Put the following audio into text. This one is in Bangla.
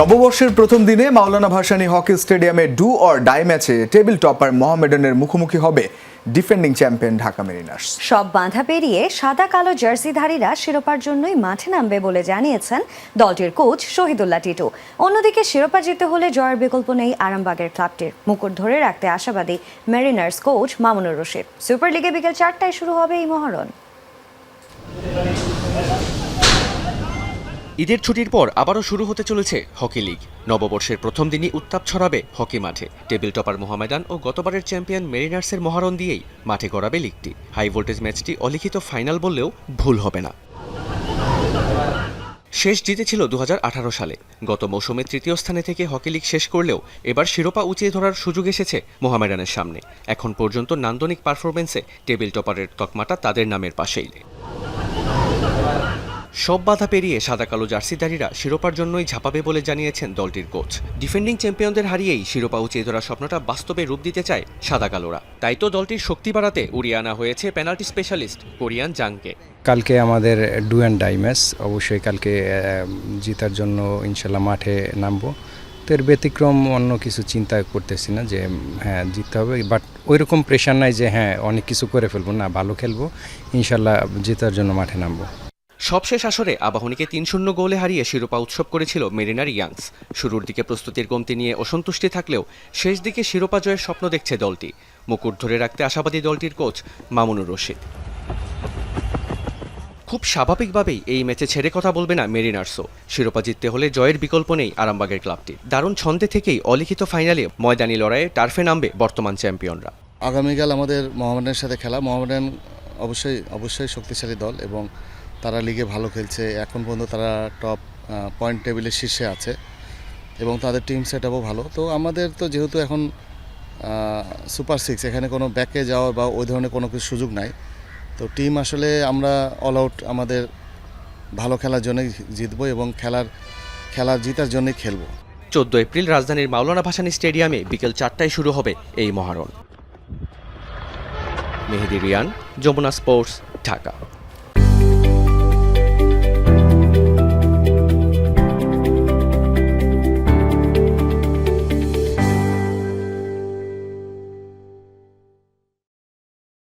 নববর্ষের প্রথম দিনে মাওলানা ভাসানী হকি স্টেডিয়ামে ডু অর ডাই ম্যাচে টেবিল টপার মোহামেডানের মুখোমুখি হবে ডিফেন্ডিং চ্যাম্পিয়ন ঢাকা মেরিনার্স। সব বাধা পেরিয়ে সাদা কালো জার্সিধারীরা শিরোপার জন্যই মাঠে নামবে বলে জানিয়েছেন দলটির কোচ শহীদুল্লাহ টিটু। অন্যদিকে শিরোপা জিততে হলে জয়ের বিকল্প নেই আরামবাগের ক্লাবটির। মুকুট ধরে রাখতে আশাবাদী Mariners coach Mamunur Rashid. Super লিগে বিকেল চারটায় শুরু হবে এই মহরণ। ঈদের ছুটির পর আবারও শুরু হতে চলেছে হকি লিগ। নববর্ষের প্রথম দিনই উত্তাপ ছড়াবে হকি মাঠে। টেবিল টপার মোহামেডান ও গতবারের চ্যাম্পিয়ন মেরিনার্সের মহারণ দিয়েই মাঠে গড়াবে লিগটি। হাই ভোল্টেজ ম্যাচটি অলিখিত ফাইনাল বললেও ভুল হবে না। শেষ জিতেছিল দু হাজার আঠারো সালে। গত মৌসুমে তৃতীয় স্থানে থেকে হকি লিগ শেষ করলেও এবার শিরোপা উঁচিয়ে ধরার সুযোগ এসেছে মোহামেডানের সামনে। এখন পর্যন্ত নান্দনিক পারফরমেন্সে টেবিল টপারের তকমাটা তাদের নামের পাশেই। সব বাধা পেরিয়ে সাদা কালো জার্সিদারিরা শিরোপার জন্যই ঝাঁপাবে বলে জানিয়েছেন দলটির কোচ। ডিফেন্ডিং চ্যাম্পিয়নদের হারিয়েই শিরোপা উঁচিয়ে ধরা স্বপ্নটা বাস্তবে রূপ দিতে চায় সাদা কালোরা তাই তো দলটির শক্তি বাড়াতে উড়িয়ে আনা হয়েছে পেনাল্টি স্পেশালিস্ট কোরিয়ান জাংকে। কালকে আমাদের ডু অ্যান্ড ডাই ম্যাচ অবশ্যই কালকে জিতার জন্য ইনশাল্লাহ মাঠে নামবো। তো ব্যতিক্রম অন্য কিছু চিন্তা করতেছি না যে হ্যাঁ জিততে হবে। বাট ওই রকম প্রেশার নাই যে হ্যাঁ অনেক কিছু করে ফেলব। না, ভালো খেলব। ইনশাল্লাহ জেতার জন্য মাঠে নামবো। সবশেষ আসরে আবাহনীকে তিন শূন্য গোলে হারিয়ে শিরোপা উৎসব করেছিল মেরিনার ইয়াংস। শুরুর দিকে প্রস্তুতির কমতি নিয়ে অসন্তুষ্টি থাকলেও শেষ দিকে শিরোপা জয়ের স্বপ্ন দেখছে দলটি। মুকুট ধরে রাখতে আশাবাদী দলটির কোচ মামুনুর রশিদ। খুব স্বাভাবিকভাবেই এই ম্যাচে ছেড়ে কথা বলবে না মেরিনার্সও। শিরোপা জিততে হলে জয়ের বিকল্প নেই আরামবাগের ক্লাবটি। দারুণ ছন্দে থেকেই অলিখিত ফাইনালে ময়দানি লড়াইয়ে টার্ফে নামবে বর্তমান চ্যাম্পিয়নরা। আগামীকাল আমাদের মোহামেডানের সাথে খেলা। মোহামেডান অবশ্যই অবশ্যই শক্তিশালী দল এবং তারা লিগে ভালো খেলছে। এখন পর্যন্ত তারা টপ পয়েন্ট টেবিলের শীর্ষে আছে এবং তাদের টিম সেট আপও ভালো। তো আমাদের তো যেহেতু এখন সুপার সিক্স এখানে কোনো ব্যাকে যাওয়ার বা ওই ধরনের কোনো কিছু সুযোগ নাই। তো টিম আসলে আমরা অল আউট আমাদের ভালো খেলার জন্যই জিতবো এবং খেলার খেলার জিতার জন্যই খেলব। চোদ্দ এপ্রিল রাজধানীর মাওলানা ভাসানী স্টেডিয়ামে বিকেল চারটায় শুরু হবে এই মহারণ। মেহেদি রিয়ান, যমুনা স্পোর্টস, ঢাকা।